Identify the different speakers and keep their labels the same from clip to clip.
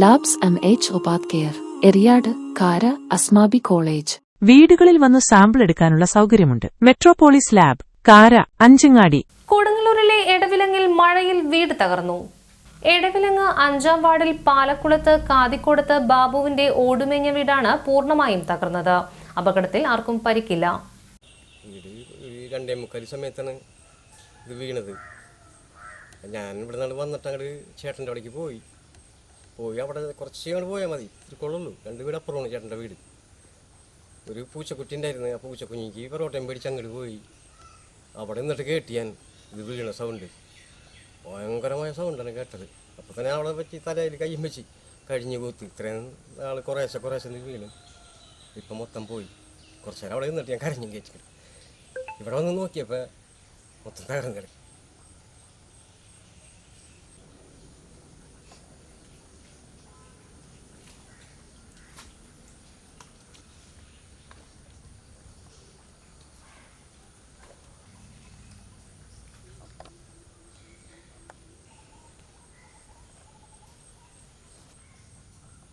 Speaker 1: Labs M H ഒപാത് care Eriyad കാര Asmabi college
Speaker 2: വീടുകളിൽ വന്ന് സാമ്പിൾ എടുക്കാനുള്ള സൗകര്യമുണ്ട്. മെട്രോപോളിസ് ലാബ് കാര അഞ്ചങ്ങാടി.
Speaker 3: കൊടുങ്ങല്ലൂരിലെ എടവിലങ്ങിൽ മഴയിൽ വീട് തകർന്നു. എടവിലങ്ങ് അഞ്ചാം വാർഡിൽ പാലക്കുളത്ത് കാതിക്കോടത്ത് ബാബുവിന്റെ ഓടുമേഞ്ഞ വീടാണ് പൂർണമായും തകർന്നത്. അപകടത്തിൽ ആർക്കും പരിക്കില്ല.
Speaker 4: രണ്ടേ മുക്കാൽ സമയത്താണ് ഇത് വീണത്. ഞാൻ ഇവിടെ നിന്നാണ് വന്നിട്ട് അങ്ങോട്ട് ചേട്ടന്റെ അവിടേക്ക് പോയി. പോയി. അവിടെ കുറച്ച് അങ്ങോട്ട് പോയാൽ മതി. ഒരു കൊള്ളുള്ളൂ രണ്ട് വീട് അപ്പുറമാണ് ചേട്ടന്റെ വീട്. ഒരു പൂച്ചക്കുട്ടി ഉണ്ടായിരുന്നു. ആ പൂച്ചക്കുഞ്ഞിക്ക് പൊറോട്ടയും പേടിച്ച് അങ്ങോട്ട് പോയി. അവിടെ നിന്നിട്ട് കേട്ടി ഞാൻ ഇത് വീണ സൗണ്ട്. ഭയങ്കരമായ സൗണ്ടാണ് കേട്ടത്. അപ്പോൾ തന്നെ അവളെ പറ്റി തലയിൽ കയ്യും വെച്ച് കഴിഞ്ഞ് കൂത്ത് ഇത്രയും ആൾ കുറേശ്ശെ കുറേശ്ശെ വീണു വീണ്. ഇപ്പം മൊത്തം പോയി. കുറച്ച് നേരം അവിടെ നിന്നിട്ട് ഞാൻ കരഞ്ഞും കേട്ടിട്ട് ഇവിടെ വന്ന് നോക്കിയപ്പോൾ മൊത്തം തകർന്നു കിടക്കും.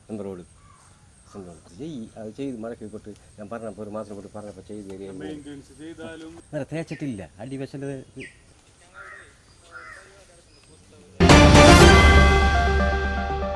Speaker 4: എന്താ റോഡ് സ്വന്തം ചെയ്യ് അത് ചെയ്ത് മഴക്ക് കൊട്ട് ഞാൻ പറഞ്ഞപ്പോൾ ഒരു മാസം കൊണ്ട് പറഞ്ഞപ്പോൾ ചെയ്ത്. വേറെ തേച്ചിട്ടില്ല. അടി വെച്ചത്